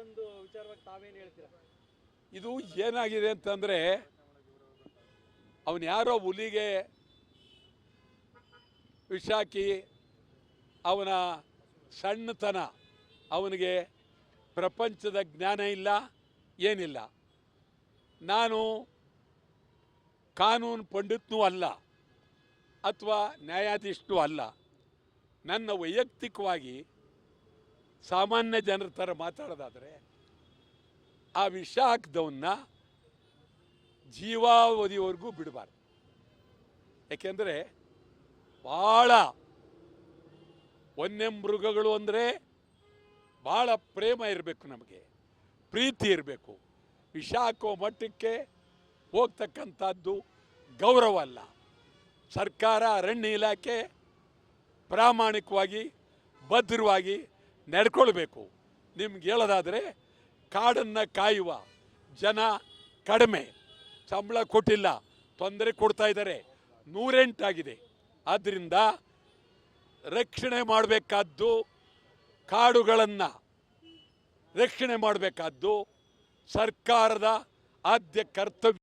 ಒಂದು ವಿಚಾರವಾಗಿ ತಾವೇನು ಹೇಳ್ತೀರಾ? ಇದು ಏನಾಗಿದೆ ಅಂತಂದರೆ, ಅವನು ಯಾರೋ ಹುಲಿಗೆ ವಿಷಾಕಿ, ಅವನ ಸಣ್ಣತನ, ಅವನಿಗೆ ಪ್ರಪಂಚದ ಜ್ಞಾನ ಇಲ್ಲ, ಏನಿಲ್ಲ. ನಾನು ಕಾನೂನು ಪಂಡಿತನೂ ಅಲ್ಲ, ಅಥವಾ ನ್ಯಾಯಾಧೀಶನೂ ಅಲ್ಲ. ನನ್ನ ವೈಯಕ್ತಿಕವಾಗಿ ಸಾಮಾನ್ಯ ಜನರ ಥರ ಮಾತಾಡೋದಾದರೆ, ಆ ವಿಷ ಹಾಕ್ದವನ್ನ ಜೀವಾವಧಿವರೆಗೂ ಬಿಡಬಾರ್ದು. ಯಾಕೆಂದರೆ ಭಾಳ ವನ್ಯಮೃಗಗಳು ಅಂದರೆ ಭಾಳ ಪ್ರೇಮ ಇರಬೇಕು ನಮಗೆ, ಪ್ರೀತಿ ಇರಬೇಕು. ವಿಷ ಹಾಕೋ ಮಟ್ಟಕ್ಕೆ ಹೋಗ್ತಕ್ಕಂಥದ್ದು ಗೌರವ ಅಲ್ಲ. ಸರ್ಕಾರ ಅರಣ್ಯ ಇಲಾಖೆ ಪ್ರಾಮಾಣಿಕವಾಗಿ, ಭದ್ರವಾಗಿ ನಡ್ಕೊಳ್ಬೇಕು. ನಿಮ್ಗೆ ಹೇಳೋದಾದರೆ ಕಾಡನ್ನು ಕಾಯುವ ಜನ ಕಡಿಮೆ. ಸಂಬಳ ಕೊಟ್ಟಿಲ್ಲ, ತೊಂದರೆ ಕೊಡ್ತಾ ಇದ್ದಾರೆ. ನೂರೆಂಟಾಗಿದೆ ಆದ್ದರಿಂದ ರಕ್ಷಣೆ ಮಾಡಬೇಕಾದ್ದು ಕಾಡುಗಳನ್ನು ರಕ್ಷಣೆ ಮಾಡಬೇಕಾದ್ದು ಸರ್ಕಾರದ ಆದ್ಯ ಕರ್ತವ್ಯ